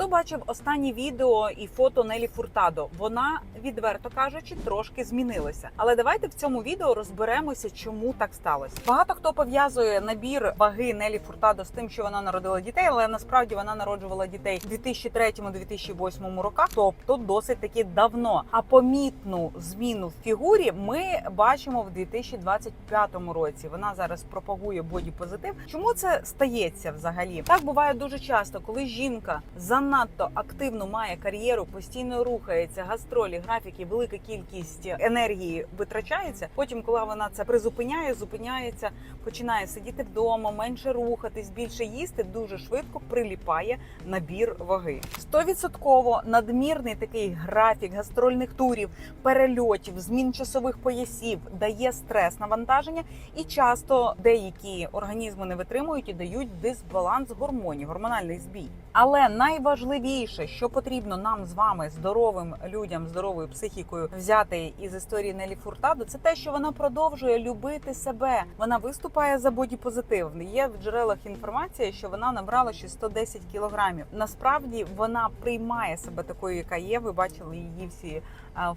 Хто бачив останні відео і фото Нелі Фуртадо? Вона, відверто кажучи, трошки змінилася. Але давайте в цьому відео розберемося, чому так сталося. Багато хто пов'язує набір ваги Нелі Фуртадо з тим, що вона народила дітей, але насправді вона народжувала дітей в 2003-2008 роках, тобто досить таки давно. А помітну зміну в фігурі ми бачимо в 2025 році. Вона зараз пропагує бодіпозитив. Чому це стається взагалі? Так буває дуже часто, коли жінка занадто активно має кар'єру, постійно рухається, гастролі, графіки, велика кількість енергії витрачається. Потім, коли вона це призупиняє, зупиняється, починає сидіти вдома, менше рухатись, більше їсти, дуже швидко приліпає набір ваги. Стовідсотково надмірний такий графік гастрольних турів, перельотів, змін часових поясів дає стрес навантаження, і часто деякі організми не витримують і дають дисбаланс гормонів, гормональний збій. Але найважливіше, що потрібно нам з вами, здоровим людям, здоровою психікою, взяти із історії Нелі Фуртадо, це те, що вона продовжує любити себе. Вона виступає за бодіпозитив. Є в джерелах інформація, що вона набрала ще 110 кілограмів. Насправді вона приймає себе такою, яка є. Ви бачили її всі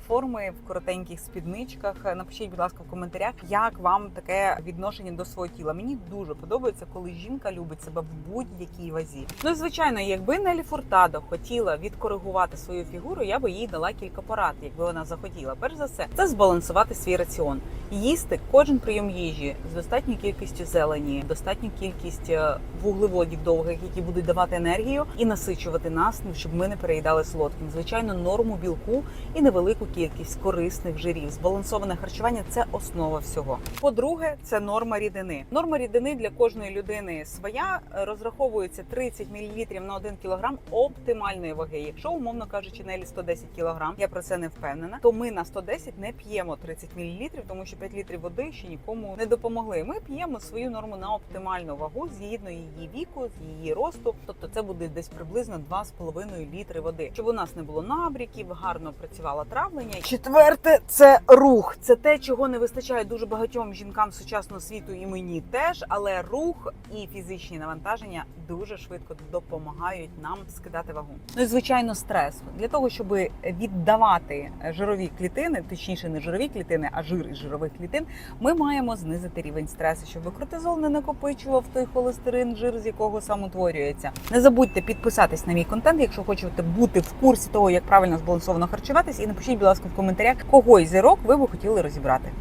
форми в коротеньких спідничках. Напишіть, будь ласка, в коментарях, як вам таке відношення до свого тіла. Мені дуже подобається, коли жінка любить себе в будь-якій вазі. Ну і звичайно, якби Нелі Фуртадо хотіла відкоригувати свою фігуру, я би їй дала кілька порад, якби вона захотіла. Перш за все, це збалансувати свій раціон, їсти кожен прийом їжі з достатньою кількістю зелені, достатню кількість е, вуглеводів довгих, які будуть давати енергію і насичувати нас, щоб ми не переїдали солодким. Звичайно, норму білку і невелику кількість корисних жирів. Збалансоване харчування це основа всього. По-друге, це норма рідини. Норма рідини для кожної людини своя розраховується 30 мл на 1 кг оптимальної ваги. Якщо умовно кажучи, Нелі 110 кг, я про це не впевнена, то ми на 110 не п'ємо 30 мл, тому що 5 літрів води ще нікому не допомогли. Ми п'ємо свою норму на оптимальну вагу згідно її віку, її росту. Тобто це буде десь приблизно 2,5 літри води, щоб у нас не було набріків, гарно працювало травлення. Четверте це рух. Це те, чого не вистачає дуже багатьом жінкам сучасного світу, і мені теж. Але рух і фізичні навантаження дуже швидко допомагають нам скидати вагу. Ну і звичайно, стрес для того, щоб віддавати жирові клітини, точніше, не жирові клітини, а жир із жирових клітин. Ми маємо знизити рівень стресу, щоб кортизол не накопичував той холестерин, жир, з якого сам утворюється. Не забудьте підписатись на мій контент, якщо хочете бути в курсі того, як правильно збалансовано харчуватись, і напишіть, будь ласка, в коментарях, кого із зірок ви би хотіли розібрати.